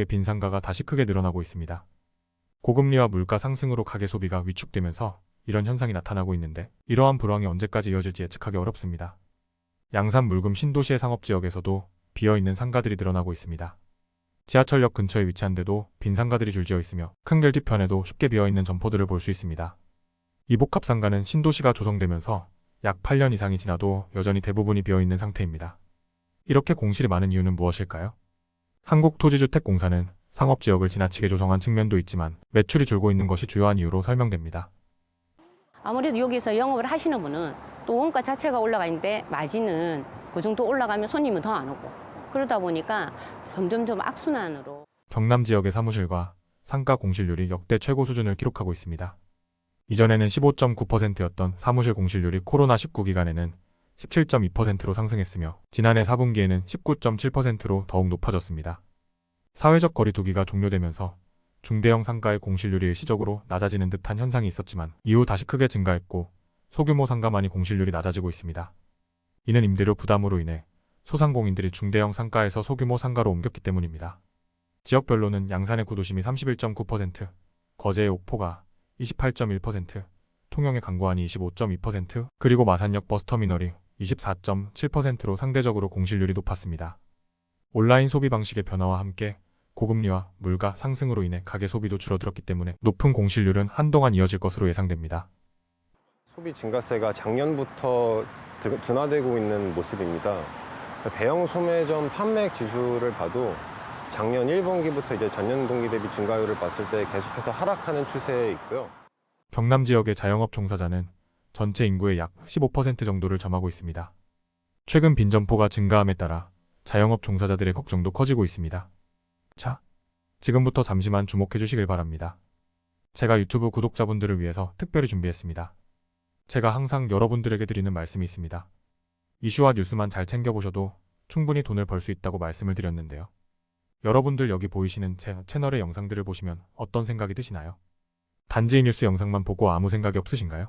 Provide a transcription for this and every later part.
의 빈상가가 다시 크게 늘어나고 있습니다. 고금리와 물가 상승으로 가계 소비가 위축되면서 이런 현상이 나타나고 있는데 이러한 불황이 언제까지 이어질지 예측하기 어렵습니다. 양산 물금 신도시의 상업지역에서도 비어있는 상가들이 늘어나고 있습니다. 지하철역 근처에 위치한데도 빈 상가들이 줄지어 있으며 큰 길 뒤편에도 쉽게 비어있는 점포들을 볼 수 있습니다. 이 복합 상가는 신도시가 조성되면서 약 8년 이상이 지나도 여전히 대부분이 비어있는 상태입니다. 이렇게 공실이 많은 이유는 무엇일까요? 한국토지주택공사는 상업지역을 지나치게 조성한 측면도 있지만 매출이 줄고 있는 것이 주요한 이유로 설명됩니다. 아무래도 여기서 영업을 하시는 분은 또 원가 자체가 올라가 있는데 마진은 그 정도 올라가면 손님은 더 안 오고 그러다 보니까 점점점 악순환으로 경남 지역의 사무실과 상가 공실률이 역대 최고 수준을 기록하고 있습니다. 이전에는 15.9%였던 사무실 공실률이 코로나19 기간에는 17.2%로 상승했으며 지난해 4분기에는 19.7%로 더욱 높아졌습니다. 사회적 거리 두기가 종료되면서 중대형 상가의 공실률이 일시적으로 낮아지는 듯한 현상이 있었지만 이후 다시 크게 증가했고 소규모 상가만이 공실률이 낮아지고 있습니다. 이는 임대료 부담으로 인해 소상공인들이 중대형 상가에서 소규모 상가로 옮겼기 때문입니다. 지역별로는 양산의 구도심이 31.9%, 거제의 옥포가 28.1%, 통영의 강구안이 25.2%, 그리고 마산역 버스터미널이 24.7%로 상대적으로 공실률이 높았습니다. 온라인 소비 방식의 변화와 함께 고금리와 물가 상승으로 인해 가계 소비도 줄어들었기 때문에 높은 공실률은 한동안 이어질 것으로 예상됩니다. 소비 증가세가 작년부터 드- 둔화되고 있는 모습입니다. 대형 소매점 판매액 지수를 봐도 작년 1분기부터 이제 전년 동기 대비 증가율을 봤을 때 계속해서 하락하는 추세에 있고요. 경남 지역의 자영업 종사자는 전체 인구의 약 15% 정도를 점하고 있습니다. 최근 빈점포가 증가함에 따라 자영업 종사자들의 걱정도 커지고 있습니다. 자, 지금부터 잠시만 주목해 주시길 바랍니다. 제가 유튜브 구독자분들을 위해서 특별히 준비했습니다. 제가 항상 여러분들에게 드리는 말씀이 있습니다. 이슈와 뉴스만 잘 챙겨보셔도 충분히 돈을 벌 수 있다고 말씀을 드렸는데요. 여러분들 여기 보이시는 제 채널의 영상들을 보시면 어떤 생각이 드시나요? 단지 이 뉴스 영상만 보고 아무 생각이 없으신가요?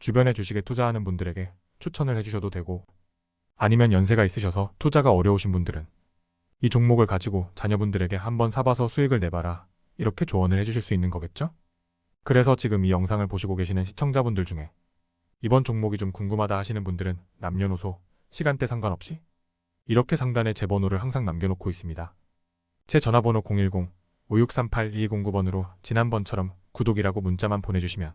주변에 주식에 투자하는 분들에게 추천을 해주셔도 되고 아니면 연세가 있으셔서 투자가 어려우신 분들은 이 종목을 가지고 자녀분들에게 한번 사봐서 수익을 내봐라 이렇게 조언을 해주실 수 있는 거겠죠? 그래서 지금 이 영상을 보시고 계시는 시청자분들 중에 이번 종목이 좀 궁금하다 하시는 분들은 남녀노소, 시간대 상관없이 이렇게 상단에 제 번호를 항상 남겨놓고 있습니다. 제 전화번호 010-5638-2209번으로 지난번처럼 구독이라고 문자만 보내주시면